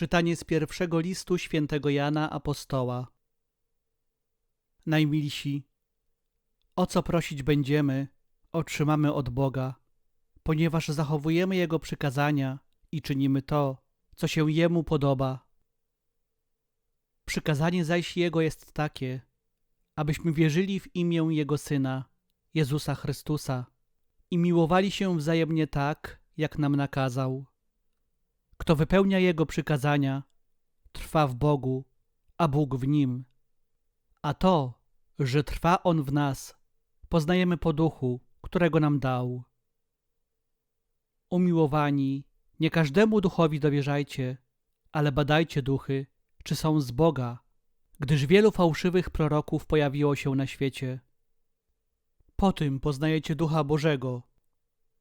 Czytanie z pierwszego listu świętego Jana Apostoła. Najmilsi, o co prosić będziemy, otrzymamy od Boga, ponieważ zachowujemy Jego przykazania i czynimy to, co się Jemu podoba. Przykazanie zaś Jego jest takie, abyśmy wierzyli w imię Jego Syna, Jezusa Chrystusa, i miłowali się wzajemnie tak, jak nam nakazał. Kto wypełnia Jego przykazania, trwa w Bogu, a Bóg w nim. A to, że trwa On w nas, poznajemy po duchu, którego nam dał. Umiłowani, nie każdemu duchowi dowierzajcie, ale badajcie duchy, czy są z Boga, gdyż wielu fałszywych proroków pojawiło się na świecie. Po tym poznajecie ducha Bożego.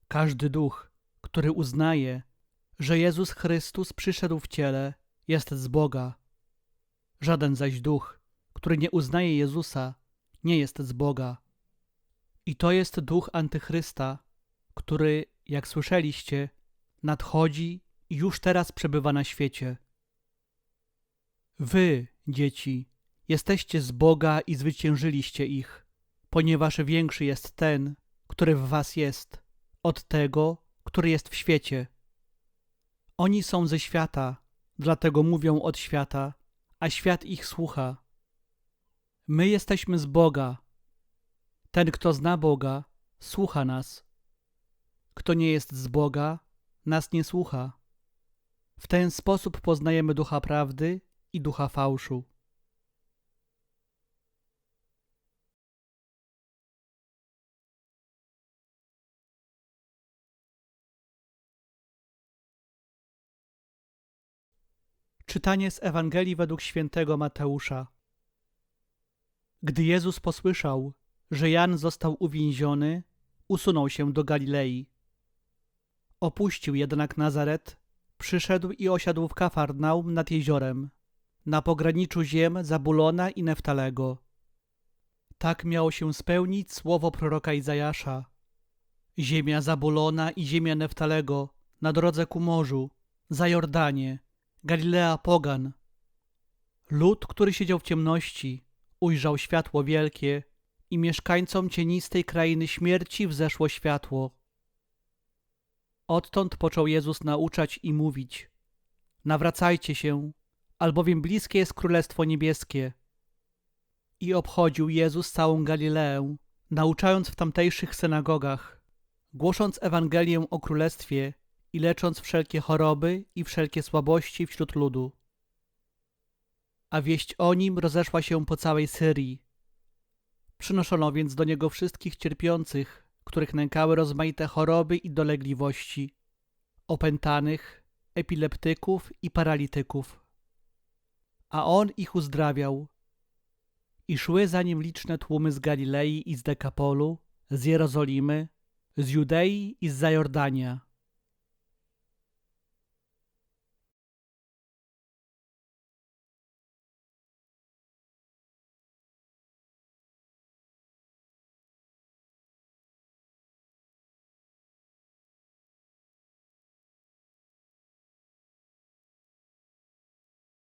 Każdy duch, który uznaje, że Jezus Chrystus przyszedł w ciele, jest z Boga. Żaden zaś duch, który nie uznaje Jezusa, nie jest z Boga. I to jest duch Antychrysta, który, jak słyszeliście, nadchodzi i już teraz przebywa na świecie. Wy, dzieci, jesteście z Boga i zwyciężyliście ich, ponieważ większy jest ten, który w was jest, od tego, który jest w świecie. Oni są ze świata, dlatego mówią od świata, a świat ich słucha. My jesteśmy z Boga. Ten, kto zna Boga, słucha nas. Kto nie jest z Boga, nas nie słucha. W ten sposób poznajemy ducha prawdy i ducha fałszu. Czytanie z Ewangelii według świętego Mateusza. Gdy Jezus posłyszał, że Jan został uwięziony, usunął się do Galilei. Opuścił jednak Nazaret, przyszedł i osiadł w Kafarnaum nad jeziorem, na pograniczu ziem Zabulona i Neftalego. Tak miało się spełnić słowo proroka Izajasza. Ziemia Zabulona i ziemia Neftalego na drodze ku morzu, za Jordanie, Galilea pogan. Lud, który siedział w ciemności, ujrzał światło wielkie i mieszkańcom cienistej krainy śmierci wzeszło światło. Odtąd począł Jezus nauczać i mówić: Nawracajcie się, albowiem bliskie jest Królestwo Niebieskie. I obchodził Jezus całą Galileę, nauczając w tamtejszych synagogach, głosząc Ewangelię o Królestwie i lecząc wszelkie choroby i wszelkie słabości wśród ludu. A wieść o nim rozeszła się po całej Syrii. Przynoszono więc do niego wszystkich cierpiących, których nękały rozmaite choroby i dolegliwości, opętanych, epileptyków i paralityków. A on ich uzdrawiał. I szły za nim liczne tłumy z Galilei i z Dekapolu, z Jerozolimy, z Judei i z Zajordania